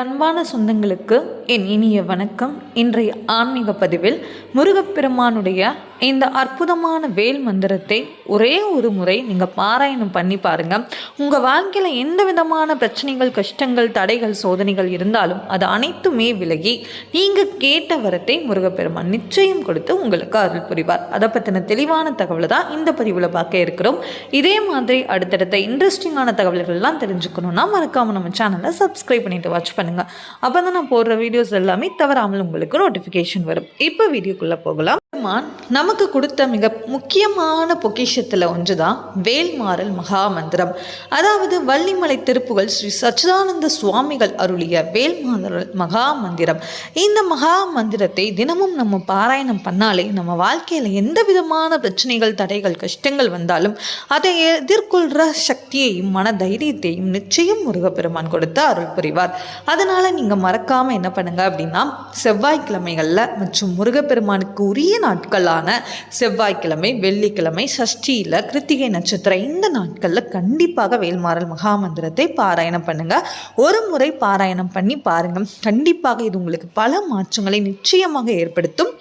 அன்பான சொந்தங்களுக்கு என் இனிய வணக்கம். இன்றைய ஆன்மீக பதிவில் முருகப்பெருமானுடைய இந்த அற்புதமான வேல் மந்திரத்தை ஒரே ஒரு முறை நீங்கள் பாராயணம் பண்ணி பாருங்கள் உங்கள் வாழ்க்கையில் எந்த விதமான பிரச்சனைகள் கஷ்டங்கள் தடைகள் சோதனைகள் இருந்தாலும் அது அனைத்துமே விலகி நீங்கள் கேட்ட வரத்தை முருகப்பெருமான் நிச்சயம் கொடுத்து உங்களுக்கு அருள் புரிவார். அதை பற்றின தெளிவான தகவலை தான் இந்த பதிவில் பார்க்க இருக்கிறோம். இதே மாதிரி அடுத்தடுத்த இன்ட்ரெஸ்டிங்கான தகவல்கள்லாம் தெரிஞ்சுக்கணுன்னா மறக்காமல் நம்ம சேனலை சப்ஸ்கிரைப் பண்ணிட்டு வாட்ச் பண்ணுங்கள் அப்போ தான் நான் போடுற வீடியோஸ் எல்லாமே தவறாமல் உங்களுக்கு நோட்டிஃபிகேஷன் வரும். இப்போ வீடியோக்குள்ளே போகலாம். பெருமான் நமக்கு கொடுத்த மிக முக்கியமான பொக்கிஷத்தில் ஒன்று தான் வேல்மாறல் மகாமந்திரம். அதாவது வள்ளிமலை திருப்புகள் ஸ்ரீ சச்சிதானந்த சுவாமிகள் அருளிய வேல்மாறல் மகாமந்திரம். இந்த மகா மந்திரத்தை தினமும் நம்ம பாராயணம் பண்ணாலே நம்ம வாழ்க்கையில் எந்த விதமான பிரச்சனைகள் தடைகள் கஷ்டங்கள் வந்தாலும் அதை எதிர்கொள்கிற சக்தியையும் மன தைரியத்தையும் நிச்சயம் முருகப்பெருமான் கொடுத்து அருள் புரிவார். அதனால் நீங்கள் மறக்காமல் என்ன பண்ணுங்க அப்படின்னா செவ்வாய்க்கிழமைகளில் மற்றும் முருகப்பெருமானுக்கு உரிய நாட்களான செவ்வாய்க்கிழமை வெள்ளிக்கிழமை சஷ்டியில் கிருத்திகை நட்சத்திரம் இந்த நாட்களில் கண்டிப்பாக வேல்மாறல் மகாமந்திரத்தை பாராயணம் பண்ணுங்க. ஒரு முறை பாராயணம் பண்ணி பாருங்க. கண்டிப்பாக இது உங்களுக்கு பல மாற்றங்களை நிச்சயமாக ஏற்படுத்தும்.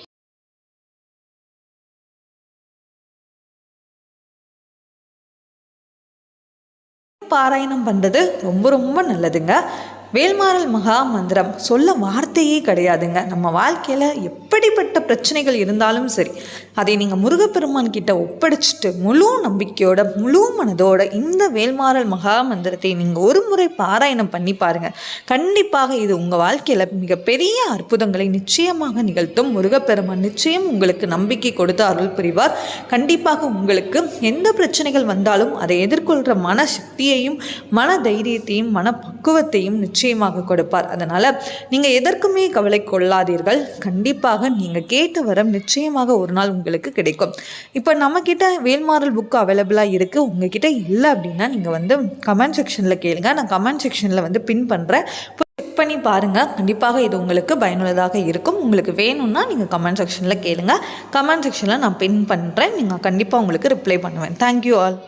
பாராயணம் பண்ணுறது ரொம்ப ரொம்ப நல்லதுங்க. வேல்மாறல் மகா மந்திரம் சொல்ல வார்த்தையே கிடையாதுங்க. நம்ம வாழ்க்கையில் எப்படிப்பட்ட பிரச்சனைகள் இருந்தாலும் சரி அதை நீங்கள் முருகப்பெருமான் கிட்ட ஒப்படைச்சிட்டு முழு நம்பிக்கையோட முழு மனதோட இந்த வேல்மாறல் மகா மந்திரத்தை நீங்கள் ஒரு முறை பாராயணம் பண்ணி பாருங்கள் கண்டிப்பாக இது உங்கள் வாழ்க்கையில் மிகப்பெரிய அற்புதங்களை நிச்சயமாக நிகழ்த்தும். முருகப்பெருமான் நிச்சயம் உங்களுக்கு நம்பிக்கை கொடுத்து அருள் புரிவார். கண்டிப்பாக உங்களுக்கு எந்த பிரச்சனைகள் வந்தாலும் அதை எதிர்கொள்கிற மன சக்தியையும் மன தைரியத்தையும் மன பக்குவத்தையும் நிச்சயம் நிச்சயமாக கொடுப்பார். அதனால் நீங்கள் எதற்குமே கவலை கொள்ளாதீர்கள். கண்டிப்பாக நீங்கள் கேட்ட வரம் நிச்சயமாக ஒரு நாள் உங்களுக்கு கிடைக்கும். இப்போ நம்மக்கிட்ட வேல்மாறல் புக்கு அவைலபிளாக இருக்குது உங்ககிட்ட இல்லை அப்படின்னா நீங்கள் வந்து கமெண்ட் செக்ஷனில் கேளுங்க. நான் கமெண்ட் செக்ஷனில் வந்து பின் பண்ணுறேன் செக் பண்ணி பாருங்கள் கண்டிப்பாக இது உங்களுக்கு பயனுள்ளதாக இருக்கும். உங்களுக்கு வேணும்னா நீங்கள் கமெண்ட் செக்ஷனில் கேளுங்க. கமெண்ட் செக்ஷனில் நான் பின் பண்ணுறேன் நீங்கள் கண்டிப்பாக உங்களுக்கு ரிப்ளை பண்ணுவேன். Thank you all